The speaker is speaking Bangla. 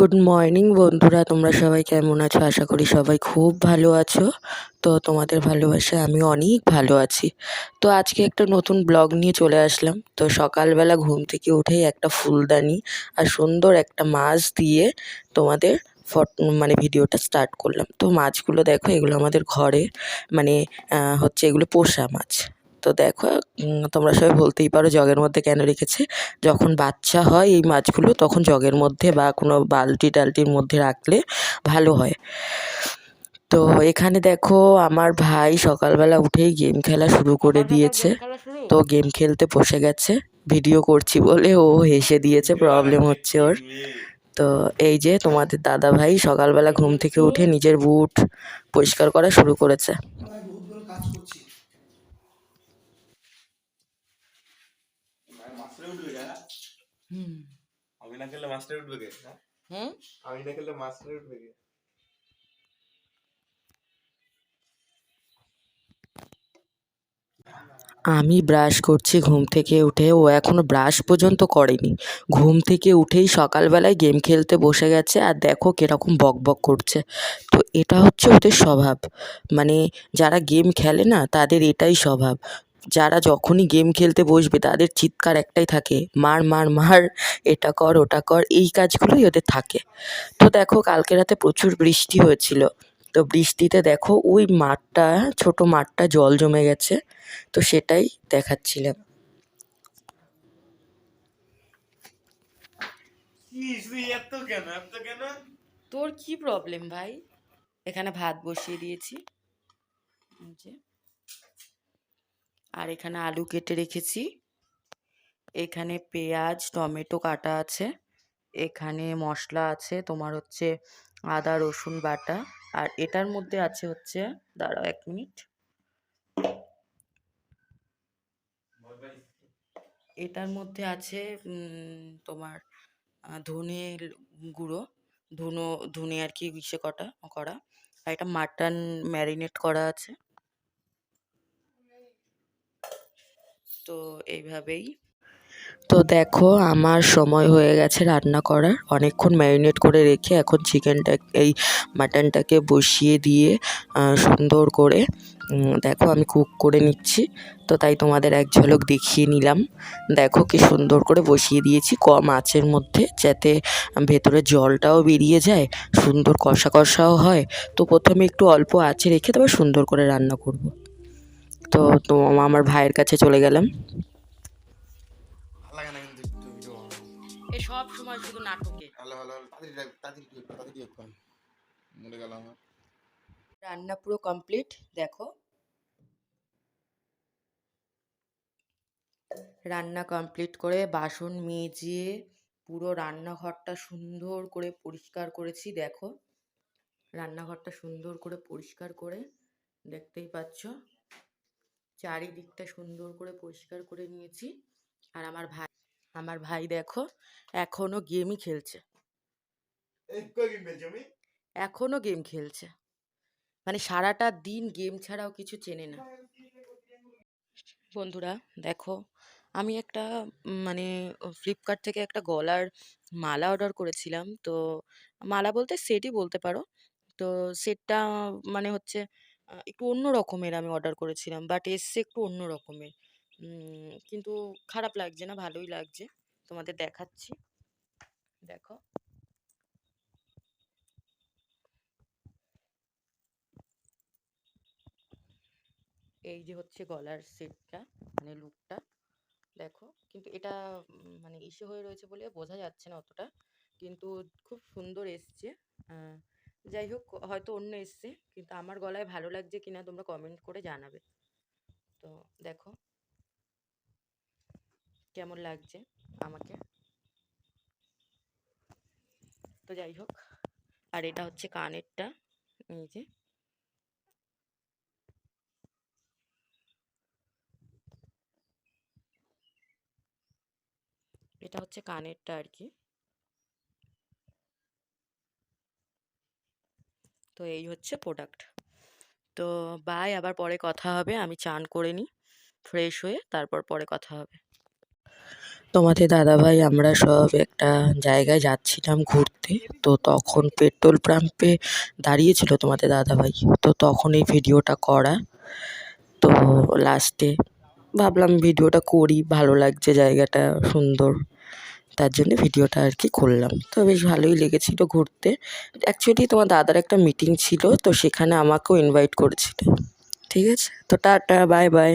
গুড মর্নিং বন্ধুরা। তোমরা সবাই কেমন আছো? আশা করি সবাই খুব ভালো আছো। তো তোমাদের ভালোবাসায় আমি অনেক ভালো আছি। তো আজকে একটা নতুন ব্লগ নিয়ে চলে আসলাম। তো সকালবেলা ঘুম থেকে উঠেই একটা ফুলদানি আর সুন্দর একটা মাছ দিয়ে তোমাদের ফট মানে ভিডিওটা স্টার্ট করলাম। তো মাছগুলো দেখো, এগুলো আমাদের ঘরে মানে হচ্ছে এগুলো পোষা মাছ। তো দেখো তোমরা সবাই বলতেই পারো জগের মধ্যে কেন রেখেছে। যখন বাচ্চা হয় এই মাছগুলো তখন জগের মধ্যে বা কোনো বালতি টালতির মধ্যে রাখলে ভালো হয়। তো এখানে দেখো আমার ভাই সকালবেলা উঠেই গেম খেলা শুরু করে দিয়েছে। তো গেম খেলতে বসে গেছে ভিডিও করছি বলে ও হেসে দিয়েছে প্রবলেম হচ্ছে ওর। তো এই যে তোমাদের দাদা ভাই সকালবেলা ঘুম থেকে উঠে নিজের বুট পরিষ্কার করা শুরু করেছে প্রায় বহুতগুলো কাজ করছি মাস্টারে উঠবে কে হ্যাঁ? হুম আমি না খেললে মাস্টারে উঠবে কে? হ্যাঁ? হুম আমি না খেললে মাস্টারে উঠবে কে? আমি ব্রাশ করছি ঘুম থেকে উঠে। ও এখনও ব্রাশ পর্যন্ত করেনি। ঘুম থেকে উঠেই সকালবেলায় গেম খেলতে বসে গেছে আর দেখো কীরকম বক বক করছে। তো এটা হচ্ছে ওদের স্বভাব। মানে যারা গেম খেলে না তাদের এটাই স্বভাব। যারা যখনই গেম খেলতে বসবে তাদের চিৎকার একটাই থাকে মার মার মার এটা কর ওটা কর। এই কাজগুলোই ওদের থাকে। তো দেখো কালকে রাতে প্রচুর বৃষ্টি হয়েছিল। তো বৃষ্টিতে দেখো ওই মাঠটা ছোট মাঠটা জল জমে গেছে। তো সেটাই দেখাচ্ছিলাম। কি তুই এত কেন? এত কেন? তোর কি প্রবলেম ভাই? এখানে ভাত বসিয়ে দিয়েছি। যে। আর এখানে আলু কেটে রেখেছি। এখানে পেঁয়াজ, টমেটো কাটা আছে। এখানে মশলা আছে, তোমার হচ্ছে আদা, রসুন বাটা। আর এটার মধ্যে আছে হচ্ছে, দাঁড়াও এক মিনিট। এটার মধ্যে আছে তোমার ধনে গুঁড়ো। ধুনো, ধুনে আর কি ইসে কটা, করা। আর এটা মাটন ম্যারিনেট করা আছে। তো এইভাবেই। তো দেখো, আমার সময় হয়ে গেছে রান্না করার। অনেকক্ষণ ম্যারিনেট করে রেখে এখন চিকেনটা, এই মাটনটাকে বসিয়ে দিয়ে সুন্দর করে দেখো আমি কুক করে নিচ্ছি। তো তাই তোমাদের এক ঝলক দেখিয়ে নিলাম। দেখো কি সুন্দর করে বসিয়ে দিয়েছি কম আঁচের মধ্যে যাতে ভেতরে জলটাও বেরিয়ে যায়, সুন্দর কষা কষাও হয়। তো প্রথমে একটু অল্প আঁচে রেখে তবে সুন্দর করে রান্না করব। তো তো আমার ভাইয়ের কাছে চলে গেলাম। ভালো লাগে না কিন্তু একটু ভিডিও এ সব সময় শুধু নাটকে। রান্না পুরো কমপ্লিট দেখো। রান্না কমপ্লিট করে বাসন মেজে পুরো রান্নাঘরটা সুন্দর করে পরিষ্কার করেছি দেখো। রান্নাঘরটা সুন্দর করে পরিষ্কার করে দেখতেই পাচ্ছ। চারিদিকটা সুন্দর করে পরিষ্কার করে নিয়েছি। আর আমার ভাই আমার ভাই দেখো এখনও গেমই খেলছে। এখনও গেম খেলছে। মানে সারাটা দিন গেম ছাড়াও কিছু চেনে না। বন্ধুরা দেখো আমি একটা মানে ফ্লিপকার্ট থেকে একটা গলার মালা অর্ডার করেছিলাম। তো মালা বলতে সেটই বলতে পারো। তো সেটটা মানে হচ্ছে একটু অন্য রকমের আমি অর্ডার করেছিলাম। বাট এসছে একটু অন্য রকমের। কিন্তু খারাপ লাগছে না, ভালোই লাগছে। তোমাদের দেখাচ্ছি। দেখো। এই যে হচ্ছে গলার সেটটা মানে লুকটা। দেখো। কিন্তু এটা মানে ইসে হয়ে রয়েছে বলে বোঝা যাচ্ছে না অতটা। কিন্তু খুব সুন্দর এসছে। যাই হোক, হয়তো অন্য এসছে, কিন্তু আমার গলায় ভালো লাগছে কিনা তোমরা কমেন্ট করে জানাবে। তো দেখো। কেমন লাগছে আমাকে? তো যাই হোক, আর এটা হচ্ছে কানেরটা, এই যে। এটা হচ্ছে কানেরটা আর কি। তো এই হচ্ছে প্রোডাক্ট তো বাই আবার পরে কথা হবে, আমি চান করে নিই ফ্রেশ হয়ে তারপর পরে কথা হবে। তোমাদের দাদাভাই, আমরা সব একটা জায়গায় যাচ্ছিলাম ঘুরতে, তো তখন পেট্রোল পাম্পে দাঁড়িয়েছিল তোমাদের দাদাভাই, তো তখন এই ভিডিওটা করা। তো লাস্টে ভাবলাম ভিডিওটা করি, ভালো লাগছে, জায়গাটা সুন্দর। তার জন্য ভিডিওটা আর কি করলাম। তো বেশ ভালোই লেগেছিল ঘুরতে। অ্যাকচুয়ালি তোমার দাদার একটা মিটিং ছিল, তো সেখানে আমাকেও ইনভাইট করেছিল। ঠিক আছে? তো টাটা বাই বাই